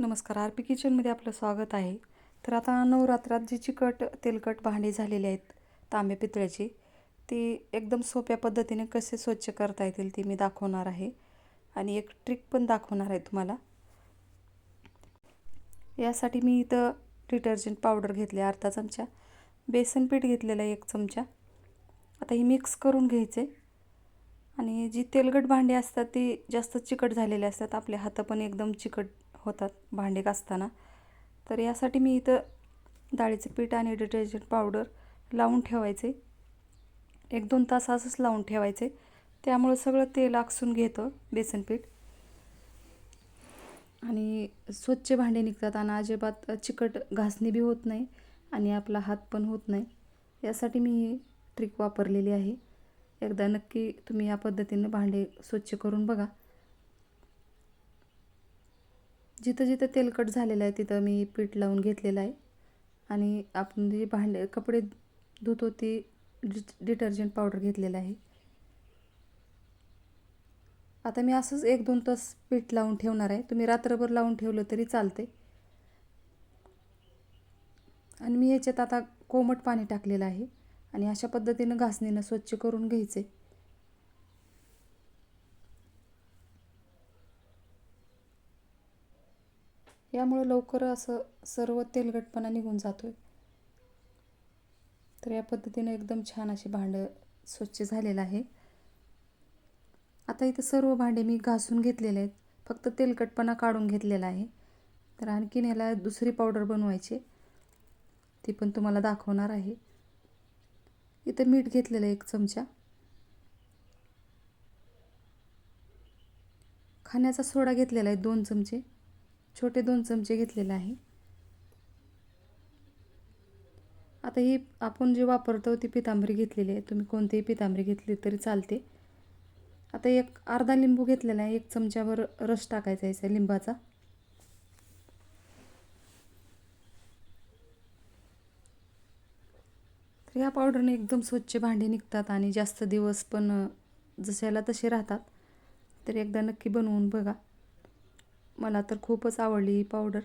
नमस्कार R P किचनमध्ये आपलं स्वागत आहे. तर आता नवरात्रात जी चिकट तेलकट भांडी झालेली आहेत तांबे पितळ्याची ती एकदम सोप्या पद्धतीने कसे स्वच्छ करता येतील ती मी दाखवणार आहे. आणि एक ट्रिक पण दाखवणार आहे तुम्हाला. यासाठी मी इथं डिटर्जंट पावडर घेतली अर्धा चमचा. बेसन पीठ घेतलेलं आहे एक चमचा. आता ही मिक्स करून घ्यायचे. आणि जी तेलकट भांडी असतात ती जास्त चिकट झालेली असतात. आपले हात पण एकदम चिकट होतात भांडे घासताना. तर यासाठी मी इथं डाळीचं पीठ आणि डिटर्जंट पावडर लावून ठेवायचे. एक दोन तास असंच लावून ठेवायचे. त्यामुळं सगळं तेल आकसून घेतं बेसन पीठ. आणि स्वच्छ भांडे निघतात आणि अजिबात चिकट घासणी बी होत नाही आणि आपला हात पण होत नाही. यासाठी मी ही ट्रिक वापरलेली आहे. एकदा नक्की तुम्ही या पद्धतीनं भांडे स्वच्छ करून बघा. जिथं जिथं तेलकट झालेलं आहे तिथं मी पीठ लावून घेतलेलं आहे. आणि आपण जे भांडे कपडे धुतो ती डि डिटर्जंट पावडर घेतलेलं आहे. आता मी असंच एक दोन तास पीठ लावून ठेवणार आहे. तुम्ही रात्रभर लावून ठेवलं तरी चालते आणि मी याच्यात आता कोमट पाणी टाकलेलं आहे. आणि अशा पद्धतीनं घासणीनं स्वच्छ करून घ्यायचे यामुळं लवकर असं सर्व तेलगटपणा निघून जातो आहे तर या पद्धतीनं एकदम छान असे भांडं स्वच्छ झालेलं आहे. आता इथं सर्व भांडे मी घासून घेतलेले आहेत. फक्त तेलकटपणा काढून घेतलेला आहे. तर आणखीन याला दुसरी पावडर बनवायची ती पण तुम्हाला दाखवणार आहे. इथं मीठ घेतलेलं आहे एक चमचा. खाण्याचा सोडा घेतलेला आहे दोन चमचे. छोटे दोन चमचे घेतलेले आहे. आता ही आपण जे वापरतो ती पितांबरी घेतलेली आहे. तुम्ही कोणतीही पितांबरी घेतली तरी चालते. आता एक अर्धा लिंबू घेतलेला आहे. एक चमच्यावर रस टाकायचा आहे लिंबाचा. तर या पावडरने एकदम स्वच्छ भांडी निघतात आणि जास्त दिवस पण जशाला तसे राहतात. तर एकदा नक्की बनवून बघा. मला तर खूपच आवडली ही पावडर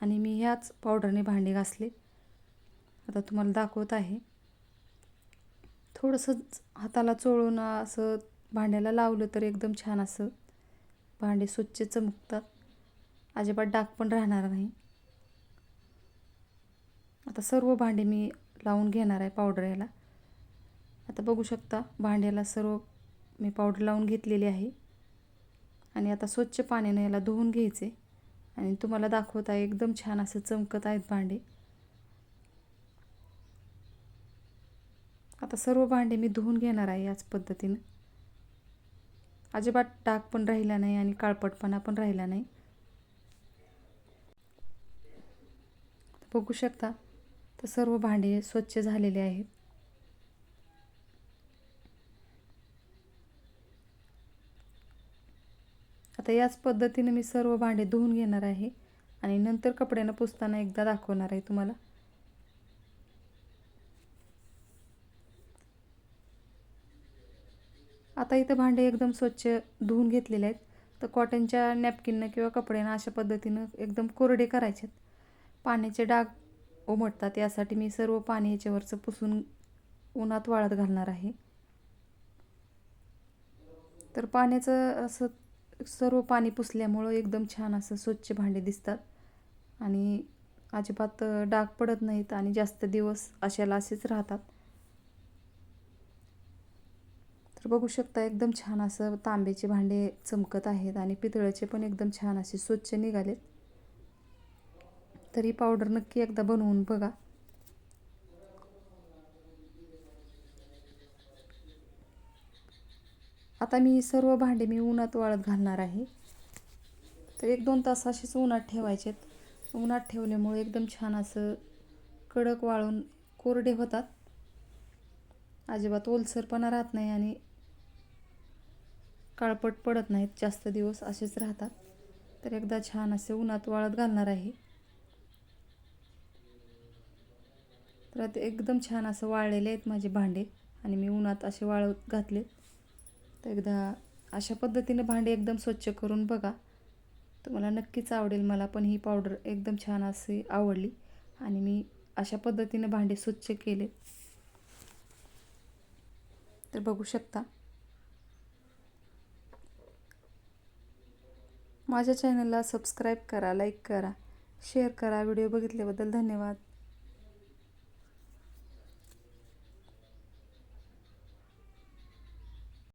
आणि मी ह्याच पावडरने भांडे घासले. आता तुम्हाला दाखवत आहे. थोडंसं हाताला चोळून असं भांड्याला लावलं तर एकदम छान असं भांडे स्वच्छ चमकतात. अजिबात डाग पण राहणार नाही. आता सर्व भांडे मी लावून घेणार आहे पावडर याला. आता बघू शकता भांड्याला सर्व मी पावडर लावून घेतलेली आहे. आणि आता स्वच्छ पाण्याने याला धुवून घ्यायचे. आणि तुम्हाला दाखवत आहे एकदम छान असं चमकत आहेत भांडे. आता सर्व भांडे मी धुवून घेणार आहे याच पद्धतीनं. अजिबात डाग पण राहिला नाही आणि काळपटपणा पण राहिला नाही. बघू शकता तर सर्व भांडे स्वच्छ झालेले आहेत. आता याच पद्धतीने मी सर्व भांडे धुवून घेणार आहे आणि नंतर कपड्यानं पुसताना एकदा दाखवणार आहे तुम्हाला. आता इथं भांडे एकदम स्वच्छ धुवून घेतलेले आहेत. तर कॉटनच्या नॅपकिननं किंवा कपड्यानं अशा पद्धतीनं एकदम कोरडे करायचे पाण्याचे डाग उमटतात यासाठी मी सर्व पाणी याच्यावरचं पुसून उन्हात वाळत घालणार आहे. तर पाण्याचं असं सर्व पाणी पुसल्यामुळं एकदम छान असं स्वच्छ भांडे दिसतात. आणि अजिबात डाग पडत नाहीत आणि जास्त दिवस अशाला असेच राहतात. तर बघू शकता एकदम छान असं तांब्याचे भांडे चमकत आहेत आणि पितळाचे पण एकदम छान असे स्वच्छ निघालेत. तरी पावडर नक्की एकदा बनवून बघा. आता मी सर्व भांडे मी उन्हात वाळत घालणार आहे. तर एक दोन तास असेच उन्हात ठेवायचेत. उन्हात ठेवल्यामुळे एकदम छान असं कडक वाळून कोरडे होतात. अजिबात ओलसरपणा राहत नाही आणि काळपट पडत नाहीत. जास्त दिवस असेच राहतात. तर एकदा छान असे उन्हात वाळत घालणार आहे. तर आता एकदम छान असं वाळलेले आहेत माझे भांडे आणि मी उन्हात असे वाळत घातले तर एकदा अशा पद्धतीने भांडे एकदम स्वच्छ करून बघा. तुम्हाला नक्कीच आवडेल मला पण ही पावडर एकदम छान अशी आवडली आणि मी अशा पद्धतीने भांडे स्वच्छ केले. तर बघू शकता. माझ्या चॅनलला सबस्क्राईब करा लाईक करा शेअर करा. व्हिडिओ बघितल्याबद्दल धन्यवाद.